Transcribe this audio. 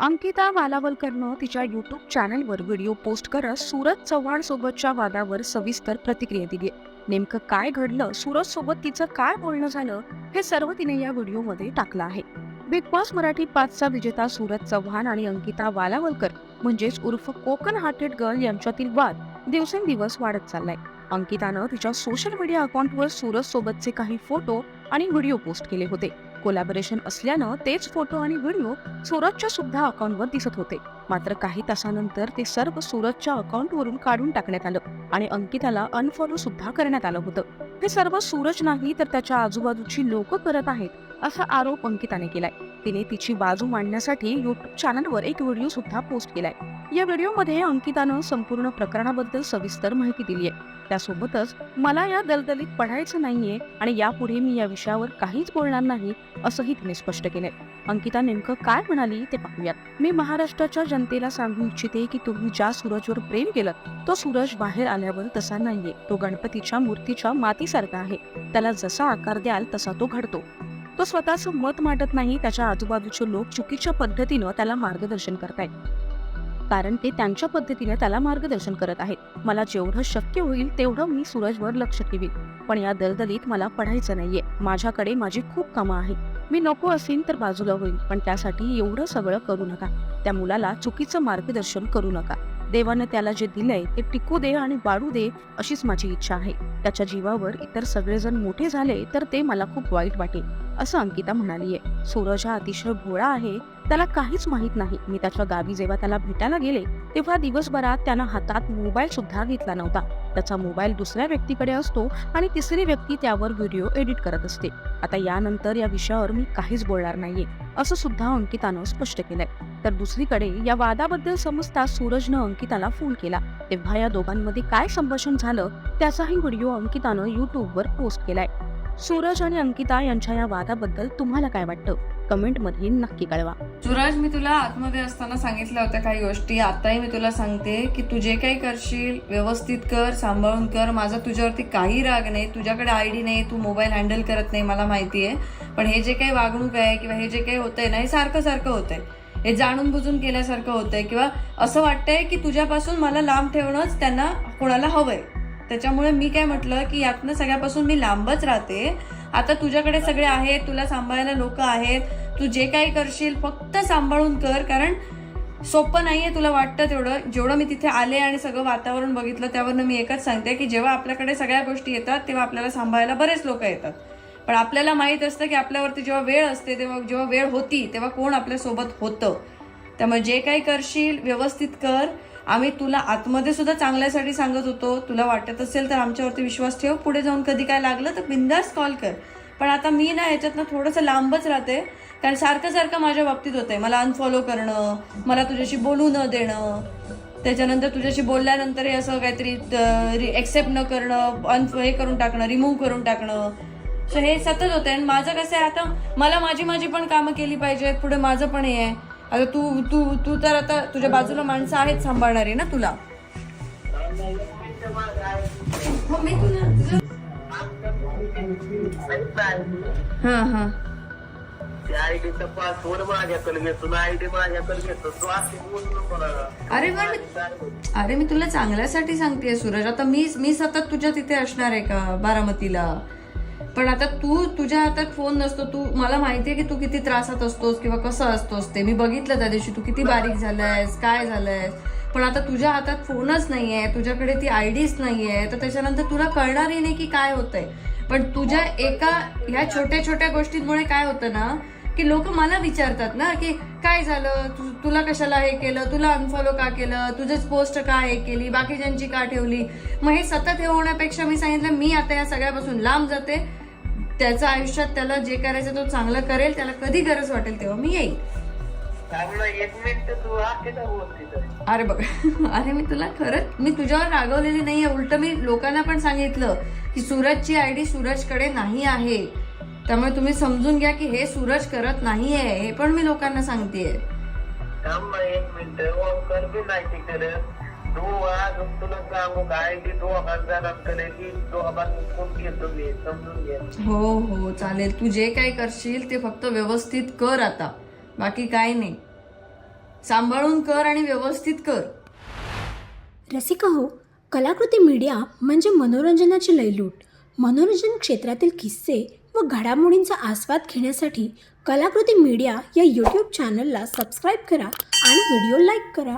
अंकिता वालावलकरनं तिच्या युट्यूब चॅनलवर video post करत सूरज चव्हाण सोबतच्या वादावर सविस्तर प्रतिक्रिया दिली. नेमकं काय घडलं? सूरज सोबत तिचं काय बोलणं झालं? हे सर्व तिने या व्हिडिओमध्ये टाकलं आहे. बिग बॉस मराठी पाचचा विजेता सूरज चव्हाण आणि अंकिता वालावलकर म्हणजेच उर्फ कोकण हार्टेड गर्ल यांच्यातील वाद दिवसेंदिवस वाढत चाललाय. अंकितानं तिच्या सोशल मीडिया अकाउंटवर सूरज सोबतचे काही फोटो आणि व्हिडिओ पोस्ट केले होते. कोलॅबोरेशन असल्यानं तेच फोटो आणि व्हिडिओ सूरजच्या सुद्धा अकाउंटवर दिसत होते. मात्र काही तासानंतर ते सर्व सूरजच्या अकाउंटवरून काढून टाकण्यात आलं आणि अंकिताला अनफॉलो सुद्धा करण्यात आलं होतं. हे सर्व सूरज नाही तर त्याच्या आजूबाजूची लोक करत आहेत असा आरोप अंकिताने केलाय. तिने तिची बाजू मांडण्यासाठी युट्यूब चॅनलवर एक व्हिडिओ सुद्धा पोस्ट केलाय. या व्हिडिओमध्ये अंकितानं संपूर्ण प्रकरणाबद्दल सविस्तर माहिती दिली आहे त्यासोबतच मला या दलदलीत पडायचं नाहीये आणि यापुढे मी या विषयावर काहीच बोलणार नाही असंही तिने स्पष्ट केलंय. अंकिता नेमकं काय म्हणाली ते पाहूयात. मी महाराष्ट्राच्या जनतेला सांगू इच्छिते की तुम्ही ज्या सूरजवर प्रेम केलं तो सूरज बाहेर आल्यावर तसा नाहीये. तो गणपतीच्या मूर्तीच्या मातीसारखा आहे. त्याला जसा आकार द्याल तसा तो घडतो. तो स्वतःचं मत मांडत नाही त्याच्या आजूबाजूचे लोक चुकीच्या पद्धतीनं त्याला मार्गदर्शन करतायत. कारण ते त्यांच्या पद्धतीने त्याला मार्गदर्शन करत आहेत. मला जेवढं शक्य होईल तेवढं मी सूरजवर लक्ष ठेवीन. पण या दलदलीत मला पडायचं नाहीये. माझ्याकडे माझी खूप कामं आहेत. मी नको असेन तर बाजूला होईल पण त्यासाठी एवढं सगळं करू नका. त्या मुलाला चुकीचं मार्गदर्शन करू नका. देवानं त्याला जे दिलंय ते टिकू दे आणि वाढू दे अशीच माझी इच्छा आहे. त्याच्या जीवावर इतर सगळेजण मोठे झाले तर ते मला खूप वाईट वाटेल असं अंकिता म्हणालीये. सूरज हा अतिशय भोळा आहे त्याला काहीच माहीत नाही. मी त्याच्या गावी जेव्हा त्याला भेटायला गेले तेव्हा दिवसभरात त्यानं हातात मोबाईल सुद्धा घेतला नव्हता. त्याचा मोबाईल दुसऱ्या व्यक्तीकडे असतो आणि तिसरी व्यक्ती त्यावर व्हिडिओ एडिट करत असते. आता यानंतर या विषयावर मी काहीच बोलणार नाहीये असं सुद्धा अंकितानं स्पष्ट केलंय. तर दुसरीकडे या वादाबद्दल समजता सूरजनं अंकिताला फोन केला. तेव्हा या दोघांमध्ये काय संभाषण झालं त्याचाही व्हिडिओ अंकितानं युट्यूबवर पोस्ट केलाय. सूरज आणि अंकिता यांच्या या वादाबद्दल तुम्हाला काय वाटतं? कमेंटमध्ये नक्की कळवा. सूरज मी तुला आतमध्ये असताना सांगितल्या होत्या काही गोष्टी. आताही मी तुला सांगते की तू जे काही करशील व्यवस्थित कर सांभाळून कर. माझा तुझ्यावरती काही राग नाही. तुझ्याकडे आय डी नाही. तू मोबाईल हँडल करत नाही मला माहिती आहे. पण हे जे काही वागणूक आहे किंवा हे जे काही होतंय ना हे सारखं सारखं होतंय. हे जाणून बुजून केल्यासारखं होतंय. किंवा असं वाटतंय की तुझ्यापासून मला लांब ठेवणंच त्यांना कोणाला हवंय. त्याच्यामुळे मी काय म्हटलं की यातनं सगळ्यापासून मी लांबच राहते. आता तुझ्याकडे सगळे आहेत तुला सांभाळायला लोक आहेत तू जे काही करशील फक्त सांभाळून कर कारण सोपं नाहीये तुला वाटतं तेवढं. जेवढं मी तिथे आले आणि सगळं वातावरण बघितलं त्यावरनं मी एकच सांगते की जेव्हा आपल्याकडे सगळ्या गोष्टी येतात तेव्हा आपल्याला सांभाळायला बरेच लोक येतात. पण आपल्याला माहीत असतं की आपल्यावरती जेव्हा वेळ असते तेव्हा जेव्हा वेळ होती तेव्हा कोण आपल्यासोबत होतं. त्यामुळे जे काही करशील व्यवस्थित कर. आम्ही तुला आतमध्ये सुद्धा चांगल्यासाठी सांगत होतो. तुला वाटत असेल तर आमच्यावरती विश्वास ठेव. पुढे जाऊन कधी काय लागलं तर बिंदास कॉल कर. पण आता मी ना याच्यातनं थोडंसं लांबच राहते. कारण सारखं सारखं माझ्या बाबतीत होतंय. मला अनफॉलो करणं मला तुझ्याशी बोलू न देणं त्याच्यानंतर तुझ्याशी बोलल्यानंतर हे असं काहीतरी एक्सेप्ट न करणं अन हे करून टाकणं रिमूव्ह करून टाकणं. सो हे सतत होतं आणि माझं कसं आहे आता मला माझी माझी पण कामं केली पाहिजेत. पुढे माझं पण हे आहे. आता तू तू तू तर आता तुझ्या बाजूला माणसं आहेत सांभाळणारी ना तुला. हो, हा. अरे पण अरे मी तुला चांगल्यासाठी सांगतेय सूरज. आता मी मी सतत तुझ्या तिथे असणार आहे का बारामतीला? पण आता तू तुझ्या हातात फोन नसतो. तू मला माहितीये की तू किती त्रासात असतोस किंवा कसं असतोस ते. मी बघितलं त्या दिवशी तू किती बारीक झालायस काय झालंयस. पण आता तुझ्या हातात फोनच नाहीये तुझ्याकडे ती आयडीच नाहीये. तर त्याच्यानंतर तुला कळणारही नाही की काय होतंय. पण तुझ्या एका ह्या छोट्या छोट्या गोष्टींमुळे काय होतं ना की लोक मला विचारतात ना की काय झालं? तु- तुला कशाला हे केलं? तुला अनफॉलो का केलं? तुझंच पोस्ट का हे केली? बाकीच्यांची का ठेवली? मग हे सतत हे होण्यापेक्षा मी सांगितलं मी आता या सगळ्यापासून लांब जाते. त्याच्या आयुष्यात त्याला जे करायचं तो चांगलं करेल त्याला कधी गरज वाटेल तेव्हा मी येईल त्यामुळे एक मिनिट तू आहे का बोलते अरे बघ अरे मी तुला खरंच मी तुझ्यावर रागवलेली नाहीये. उलट मी लोकांना पण सांगितलं की सूरजची आयडी सूरजकडे नाही आहे. त्यामुळे तुम्ही समजून घ्या की हे सूरज करत नाहीये हे पण मी लोकांना सांगतेय. तुला सांगू का कोण घेतो मी समजून घे. हो हो चालेल. तू जे काही करशील ते फक्त व्यवस्थित कर आता. बाकी काय नाही. सांभाळून कर आणि व्यवस्थित कर. रसिका हो कलाकृती मीडिया म्हणजे मनोरंजनाची लयलूट. मनोरंजन क्षेत्रातील किस्से व घडामोडींचा आस्वाद घेण्यासाठी कलाकृती मीडिया या यूट्यूब चॅनलला सबस्क्राईब करा आणि व्हिडिओ लाईक करा.